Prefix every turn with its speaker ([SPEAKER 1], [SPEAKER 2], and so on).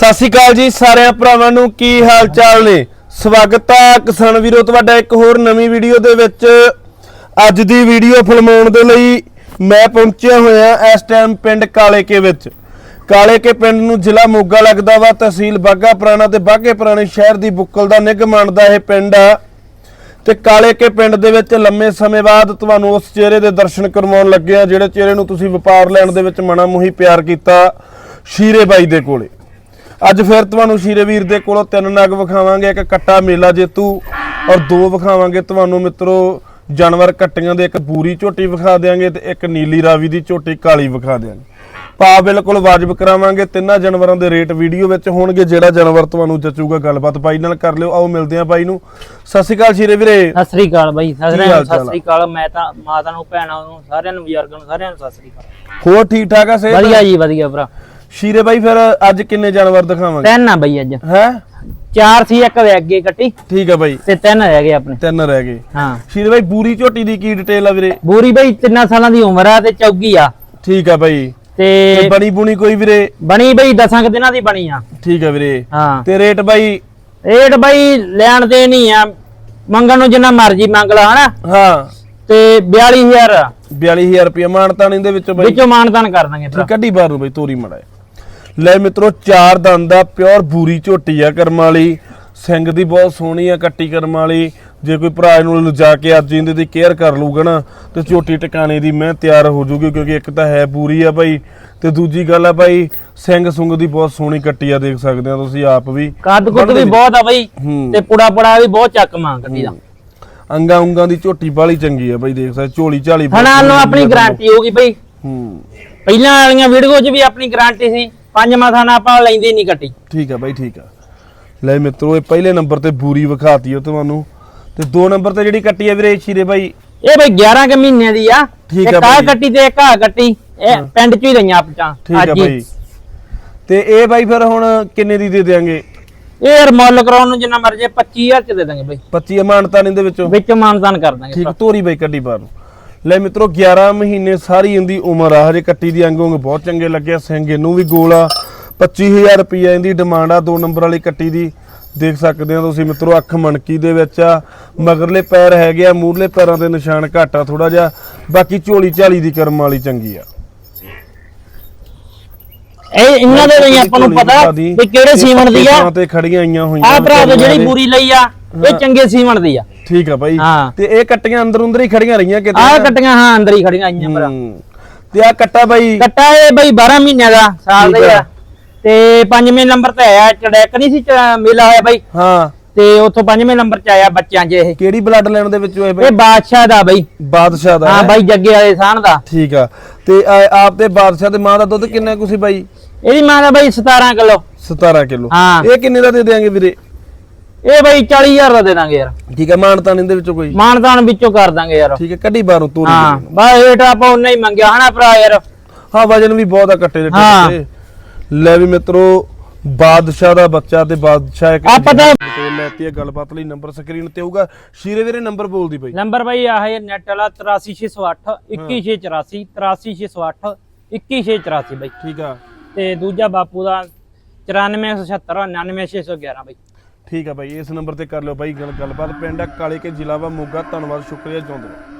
[SPEAKER 1] ਸਤਿ ਸ਼੍ਰੀ ਅਕਾਲ ਜੀ ਸਾਰਿਆਂ ਭਰਾਵਾਂ ਨੂੰ, ਕੀ ਹਾਲ ਚਾਲ ਨੇ? ਸਵਾਗਤ ਹੈ ਕਿਸਾਨ ਵੀਰੋ, ਤੁਹਾਡਾ ਇੱਕ ਹੋਰ ਨਵੀਂ ਵੀਡੀਓ ਦੇ ਵਿੱਚ। ਅੱਜ ਦੀ ਵੀਡੀਓ ਫਿਲਮਾਉਣ ਦੇ ਲਈ ਮੈਂ ਪਹੁੰਚਿਆ ਹੋਇਆ ਇਸ ਟਾਈਮ ਪਿੰਡ ਕਾਲੇਕੇ ਵਿੱਚ। ਕਾਲੇਕੇ ਪਿੰਡ ਨੂੰ ਜ਼ਿਲ੍ਹਾ ਮੋਗਾ ਲੱਗਦਾ ਵਾ, ਤਹਿਸੀਲ ਬਾਗਾ ਪੁਰਾਣਾ ਤੇ ਬਾਗੇ ਪੁਰਾਣੇ ਸ਼ਹਿਰ ਦੀ ਬੁੱਕਲ ਦਾ ਨਿੱਘ ਮੰਨਦਾ ਇਹ ਪਿੰਡ ਆ। ਤੇ ਕਾਲੇ ਕੇ ਪਿੰਡ ਦੇ ਵਿੱਚ ਲੰਮੇ ਸਮੇਂ ਬਾਅਦ ਤੁਹਾਨੂੰ ਉਸ ਚਿਹਰੇ ਦੇ ਦਰਸ਼ਨ ਕਰਵਾਉਣ ਲੱਗੇ ਆ, ਜਿਹੜੇ ਚਿਹਰੇ ਨੂੰ ਤੁਸੀਂ ਵਪਾਰ ਲੈਣ ਦੇ ਵਿੱਚ ਮਨਾ ਮੁਹੀ ਪਿਆਰ ਕੀਤਾ ਸ਼ੀਰੇ ਬਾਈ ਦੇ ਕੋਲੇ। ਅੱਜ ਫਿਰ ਤੁਹਾਨੂੰ ਸ਼ੀਰੇ ਵੀਰ ਦੇ ਕੋਲੋਂ ਤਿੰਨ ਨਗ ਵਿਖਾਵਾਂਗੇ ਇੱਕ ਕੱਟਾ ਮੇਲਾ ਜੇਤੂ ਔਰ ਦੋ ਵਿਖਾਵਾਂਗੇ। ਤੁਹਾਨੂੰ ਮਿੱਤਰੋ ਜਾਨਵਰ ਕੱਟੀਆਂ ਦੇ ਇੱਕ ਪੂਰੀ ਝੋਟੀ ਵਿਖਾ ਦਿਆਂਗੇ ਤੇ ਇੱਕ ਨੀਲੀ ਰਾਵੀ ਦੀ ਝੋਟੀ ਕਾਲੀ ਵਿਖਾ ਦਿਆਂਗੇ। ਪਾ ਬਿਲਕੁਲ ਵਾਜਬ ਕਰਾਵਾਂਗੇ ਤਿੰਨਾਂ ਜਾਨਵਰਾਂ ਦੇ ਰੇਟ ਵੀਡੀਓ ਵਿੱਚ ਹੋਣਗੇ ਜਿਹੜਾ ਜਾਨਵਰ ਤੁਹਾਨੂੰ ਜਚੂਗਾ ਗੱਲਬਾਤ ਬਾਈ ਨਾਲ ਕਰ ਲਿਓ। ਆਓ ਮਿਲਦੇ ਆਂ ਬਾਈ ਨੂੰ। ਸਤਿ ਸ਼੍ਰੀ ਅਕਾਲ ਸ਼ੀਰੇ ਵੀਰੇ।
[SPEAKER 2] ਸਤਿ ਸ੍ਰੀ ਅਕਾਲ ਬਾਈ
[SPEAKER 1] ਹਾਲ
[SPEAKER 2] ਨੂੰ
[SPEAKER 1] ਚਾਲ
[SPEAKER 2] ਸਤਿ ਸ੍ਰੀ ਅਕਾਲ। ਮੈਂ ਤਾਂ ਮਾਤਾ ਨੂੰ ਭੈਣਾਂ ਨੂੰ ਸਾਰਿਆਂ ਨੂੰ ਬਜ਼ੁਰਗਾਂ ਨੂੰ ਸਾਰਿਆਂ ਨੂੰ ਸਤਿ ਸ੍ਰੀ ਅਕਾਲ।
[SPEAKER 1] ਹੋਰ ਠੀਕ ਠਾਕ ਆ ਸੇ
[SPEAKER 2] ਵਧੀਆ ਜੀ ਵਧੀਆ ਭਰਾ।
[SPEAKER 1] ਸ਼ੀਰੇ ਬਾਈ ਫਿਰ ਅੱਜ ਕਿੰਨੇ ਜਾਨਵਰ ਦਿਖਾਵਾਂਗੇ?
[SPEAKER 2] ਤਿੰਨ ਆ ਬਾਈ ਅੱਜ।
[SPEAKER 1] ਹੈ?
[SPEAKER 2] ਚਾਰ ਸੀ ਇੱਕ ਵੇ ਅੱਗੇ ਕੱਟੀ।
[SPEAKER 1] ਠੀਕ ਆ ਬਾਈ।
[SPEAKER 2] ਤੇ ਤਿੰਨ ਰਹਿ ਗਏ ਆਪਣੇ।
[SPEAKER 1] ਤਿੰਨ ਰਹਿ ਗਏ।
[SPEAKER 2] ਹਾਂ।
[SPEAKER 1] ਸ਼ੀਰੇ ਬਾਈ ਪੂਰੀ ਝੋਟੀ ਦੀ ਕੀ ਡਿਟੇਲ ਆ ਵੀਰੇ?
[SPEAKER 2] ਬੂਰੀ ਬਾਈ ਤਿੰਨਾਂ ਸਾਲਾਂ ਦੀ ਉਮਰ ਆ ਤੇ ਚੌਗੀ ਆ।
[SPEAKER 1] ਠੀਕ ਆ ਬਾਈ। ਤੇ ਬਣੀ ਬੁਣੀ ਕੋਈ ਵੀਰੇ?
[SPEAKER 2] ਬਣੀ ਬਾਈ ਦਸਾਂ ਕੁ ਦਿਨਾਂ ਦੀ ਬਣੀ ਆ।
[SPEAKER 1] ਠੀਕ ਆ ਵੀਰੇ।
[SPEAKER 2] ਹਾਂ।
[SPEAKER 1] ਤੇ ਰੇਟ ਬਾਈ?
[SPEAKER 2] ਰੇਟ ਬਾਈ ਲੈਣ ਦੇ ਨਹੀਂ ਆ। ਮੰਗਣ ਨੂੰ ਜਿੰਨਾ ਮਰਜ਼ੀ ਮੰਗ ਲਾ ਹਨਾ?
[SPEAKER 1] ਹਾਂ।
[SPEAKER 2] ਤੇ 42000 ਆ।
[SPEAKER 1] 42000 ਰੁਪਏ ਮਾਨਤਾਨ ਇਹਦੇ ਵਿੱਚ ਬਾਈ।
[SPEAKER 2] ਵਿੱਚੋਂ ਮਾਨਤਾਨ ਕਰ ਦਾਂਗੇ ਭਰਾ।
[SPEAKER 1] ਕੱਢੀ ਬਾਹਰ ਨੂੰ ਬਈ ਤੋਰੀ ਮੜਾ ਲੈ ਮਿੱਤਰੋ ਚਾਰ ਦੰਦ ਦਾ ਪਿਓਰ ਬੂਰੀ ਝੋਟੀ ਆ ਕਰਮ ਵਾਲੀ। ਸਿੰਘ ਦੀ ਬਹੁਤ ਸੋਹਣੀ ਆ ਕੱਟੀ ਕਰਮ ਵਾਲੀ। ਜੇ ਕੋਈ ਭਰਾ ਇਹਨੂੰ ਲਿਜਾ ਕੇ ਅੱਜ ਇਹਦੇ ਦੀ ਕੇਅਰ ਕਰ ਲੂਗਾ ਨਾ ਤੇ ਝੋਟੀ ਟਿਕਾਣੇ ਦੀ ਮੈਂ ਤਿਆਰ ਹੋ ਜੂਗੀ ਕਿਉਂਕਿ ਇੱਕ ਤਾਂ ਹੈ ਪੂਰੀ ਆ ਭਾਈ ਤੇ ਦੂਜੀ ਗੱਲ ਆ ਭਾਈ ਸਿੰਘ ਸੁੰਗ ਦੀ ਬਹੁਤ ਸੋਹਣੀ ਕੱਟੀ ਆ ਦੇਖ ਸਕਦੇ ਆ ਤੁਸੀਂ ਆਪ ਵੀ।
[SPEAKER 2] ਕੱਦ ਕੁੱਦ ਵੀ ਬਹੁਤ ਆ ਬਾਈ
[SPEAKER 1] ਹੂੰ।
[SPEAKER 2] ਤੇ ਪੁੜਾ ਪੜਾ ਵੀ ਬਹੁਤ ਚੱਕ ਮਾਂ ਕੱਟੀ ਦਾ
[SPEAKER 1] ਅੰਗਾ ਉਂਗਾ ਦੀ ਝੋਟੀ ਬਾਲੀ ਚੰਗੀ ਆ ਭਾਈ ਦੇਖ ਸਕਦੇ ਝੋਲੀ ਝਾਲੀ ਬਹੁਤ
[SPEAKER 2] ਹਣਾ ਨੂੰ
[SPEAKER 1] ਸੋਹਣੀ
[SPEAKER 2] ਆਪਣੀ
[SPEAKER 1] ਆ
[SPEAKER 2] ਗਾਰੰਟੀ ਹੋਗੀ ਬਈ।
[SPEAKER 1] ਹੂੰ।
[SPEAKER 2] ਪਹਿਲਾਂ ਵਾਲੀਆਂ ਵੀਡੀਓ 'ਚ ਵੀ ਆਪਣੀ ਗਾਰੰਟੀ ਸੀ। ਪੰਜ ਮਾਥਾ ਨਾ ਆਪਾਂ ਲੈਂਦੇ ਨਹੀਂ ਕੱਟੀ।
[SPEAKER 1] ਠੀਕ ਆ ਬਾਈ ਠੀਕ ਆ। ਲੈ ਮਿੱਤਰੋ ਇਹ ਪਹਿਲੇ ਨੰਬਰ ਤੇ ਬੂਰੀ ਵਿਖਾਤੀ ਉਹ ਤੁਹਾਨੂੰ। ਤੇ ਦੋ ਨੰਬਰ ਤੇ ਜਿਹੜੀ ਕੱਟੀ ਆ ਵੀਰੇ ਸ਼ੀਰੇ ਬਾਈ।
[SPEAKER 2] ਇਹ ਬਈ 11 ਕੇ ਮਹੀਨੇ ਦੀ ਆ।
[SPEAKER 1] ਠੀਕ ਆ ਬਾਈ।
[SPEAKER 2] ਕੱਟੀ ਤੇ ਆ ਕੱਟੀ ਇਹ ਪਿੰਡ 'ਚ ਹੀ ਰਹੀਆਂ ਆਪਾਂ
[SPEAKER 1] ਠੀਕ ਆ ਬਾਈ। ਤੇ ਇਹ ਬਾਈ ਫਿਰ ਹੁਣ ਕਿੰਨੇ ਦੀ ਦੇ ਦੇਾਂਗੇ
[SPEAKER 2] ਇਹ ਰਿਮੋਲ ਕਰਾਉਣ ਨੂੰ ਜਿੰਨਾ ਮਰਜ਼ੀ 25000 ਚ ਦੇ ਦਾਂਗੇ ਬਈ।
[SPEAKER 1] 25 ਅਮਾਨਤਾਂ ਇਹਦੇ ਵਿੱਚੋਂ।
[SPEAKER 2] ਵਿੱਚ ਮਾਨਦਾਨ ਕਰ ਦਾਂਗੇ
[SPEAKER 1] ਠੀਕ ਤੋਰੀ ਬਾਈ ਕੱਟੀ ਬਾਹਰ ਨੂੰ। ਲੈ ਮਿੱਤਰੋ 11 ਮਹੀਨੇ ਸਾਰੀ ਇਹਦੀ ਉਮਰ ਆ। ਹਜੇ ਕੱਟੀ ਦੀ ਅੰਗ ਉਂਗ ਬਹੁਤ ਚੰਗੇ ਲੱਗਿਆ ਸਿੰਘ ਇਹਨੂੰ ਵੀ ਗੋਲ ਆ। 25000 ਰੁਪਈਆ ਇਹਦੀ ਡਿਮਾਂਡ ਆ ਦੋ ਨੰਬਰ ਵਾਲੀ ਕੱਟੀ ਦੀ। ਦੇਖ ਸਕਦੇ ਹੋ ਤੁਸੀਂ ਮਿੱਤਰੋ ਅੱਖ ਮਣਕੀ ਦੇ ਵਿੱਚ ਆ। ਮਗਰਲੇ ਪੈਰ ਹੈਗੇ ਆ ਮੂਰਲੇ ਪੈਰਾਂ ਦੇ ਨਿਸ਼ਾਨ ਘੱਟ ਆ ਥੋੜਾ ਜਿਹਾ। ਬਾਕੀ ਝੋਲੀ ਝਾਲੀ ਦੀ ਕਰਮ ਵਾਲੀ ਚੰਗੀ ਆ।
[SPEAKER 2] ਇਹ ਇਹਨਾਂ ਦੇ ਵੀ ਆਪਾਂ ਨੂੰ ਪਤਾ ਵੀ ਕਿਹੜੇ ਸੀਮਨ ਦੀ ਆ।
[SPEAKER 1] ਤੇ ਖੜੀਆਂ ਆਈਆਂ ਹੋਈਆਂ
[SPEAKER 2] ਆਹ ਭਰਾ ਜਿਹੜੀ ਬੂਰੀ ਲਈ ਆ ਇਹ ਚੰਗੇ ਸੀਮਨ ਦੀ ਆ।
[SPEAKER 1] ਠੀਕ ਆ
[SPEAKER 2] ਹਾਂ।
[SPEAKER 1] ਤੇ ਇਹ ਕੱਟੀਆਂ ਅੰਦਰ ਅੰਦਰ ਹੀ ਖੜੀਆਂ ਰਹੀਆਂ ਕਿਤੇ?
[SPEAKER 2] ਆਹ ਕੱਟੀਆਂ ਹਾਂ ਅੰਦਰ ਹੀ ਖੜੀਆਂ ਆਈਆਂ ਭਰਾ।
[SPEAKER 1] ਹੂੰ। ਤੇ ਆ ਕੱਟਾ ਬਾਈ?
[SPEAKER 2] ਕੱਟਾ ਇਹ ਬਈ 12 ਮਹੀਨਿਆਂ ਦਾ ਸਾਲ
[SPEAKER 1] ਠੀਕ
[SPEAKER 2] ਦਾ ਹੀ
[SPEAKER 1] ਆ।
[SPEAKER 2] ਆ। ਤੇ ਪੰਜਵੇਂ ਨੰਬਰ ਤੇ ਆਇਆ ਚੜੈਕ ਨਹੀਂ ਸੀ ਚ- ਮੇਲਾ ਹੋਇਆ ਬਈ।
[SPEAKER 1] ਹਾਂ।
[SPEAKER 2] ਤੇ ਉੱਥੋਂ ਪੰਜਵੇਂ ਨੰਬਰ ਚ ਆਇਆ ਬੱਚਿਆਂ 'ਚ ਇਹ।
[SPEAKER 1] ਕਿਹੜੀ ਬਲੱਡ ਲਾਈਨ ਦੇ ਵਿੱਚੋਂ ਇਹ
[SPEAKER 2] ਇਹ ਬਾਦਸ਼ਾਹ ਦਾ ਬਈ।
[SPEAKER 1] ਬਾਦਸ਼ਾਹ ਦਾ
[SPEAKER 2] ਹਾਂ
[SPEAKER 1] ਹੈ?
[SPEAKER 2] ਬਾਈ ਜੱਗੇ ਵਾਲੇ ਸਾਨ ਦਾ।
[SPEAKER 1] ਠੀਕ ਆ। ਤੇ ਆ- ਆਪ ਦੇ ਬਾਦਸ਼ਾਹ ਦੇ ਮਾਂ ਦਾ ਦੁੱਧ ਕਿੰਨਾ ਕੁ ਸੀ ਬਾਈ?
[SPEAKER 2] ਇਹਦੀ ਮਾਂ ਦਾ ਬਈ 17 ਕਿਲੋ।
[SPEAKER 1] 17 ਕਿਲੋ।
[SPEAKER 2] ਹਾਂ।
[SPEAKER 1] ਇਹ ਕਿੰਨੇ ਦਾ ਦੇ ਦੇਾਂਗੇ ਵੀਰੇ?
[SPEAKER 2] ਇਹ ਬਈ 40000 ਦਾ ਦੇ ਦਾਂਗੇ ਯਾਰ।
[SPEAKER 1] ਠੀਕ ਆ ਮਾਨਤਾਨ ਇਹਦੇ ਵਿੱਚੋਂ ਕੋਈ?
[SPEAKER 2] ਮਾਨਦਾਨ ਵਿੱਚੋਂ ਕਰ ਦਾਂਗੇ ਯਾਰ।
[SPEAKER 1] ਠੀਕ ਹੈ ਕੱਢੀ ਬਾਹਰੋਂ ਤੋਰੀ
[SPEAKER 2] ਹਾਂ। ਬਾ ਰੇਟ ਆਪਾਂ ਉਨਾ ਹੀ ਮੰਗਿਆ ਹਨਾ ਭਰਾ ਯਾਰ।
[SPEAKER 1] ਹਾਂ ਵਜਨ ਵੀ ਬਹੁਤ ਆ ਕੱਟੇ ਦੇ
[SPEAKER 2] ਹਾਂ।
[SPEAKER 1] ਟਿੱਕੇ ਲੈ ਵੀ ਮਿੱਤਰੋ ਬਾਦਸ਼ਾਹ ਦਾ ਬੱਚਾ ਤੇ ਬਾਦਸ਼ਾਹ ਇੱਕ
[SPEAKER 2] ਆਪਾਂ ਤਾਂ-
[SPEAKER 1] ਡਿਟੇਲ ਲੈਤੀ ਹੈ ਗੱਲਬਾਤ ਲਈ ਨੰਬਰ ਸਕਰੀਨ ਤੇ ਹੋਊਗਾ ਸ਼ੀਰੇ ਵੀਰੇ ਨੰਬਰ ਬੋਲਦੀ ਬਾਈ।
[SPEAKER 2] ਨੰਬਰ ਬਈ ਆਹ ਹੈ ਨੈਟ ਵਾਲਾ 83608 21684 83608 21684 ਬਈ।
[SPEAKER 1] ਠੀਕ ਆ।
[SPEAKER 2] ਤੇ ਦੂਜਾ ਬਾਪੂ ਦਾ 9476 99611 ਬਈ।
[SPEAKER 1] ਠੀਕ ਆ ਬਾਈ, ਇਸ ਨੰਬਰ ਤੇ ਕਰ ਲਿਓ ਬਾਈ ਗੱਲ ਗੱਲਬਾਤ। ਪਿੰਡ ਆ ਕਾਲੇ ਕੇ ਜ਼ਿਲ੍ਹਾ ਵਾ ਮੋਗਾ, ਧੰਨਵਾਦ, ਸ਼ੁਕਰੀਆ ਚਾਹੁੰਦੇ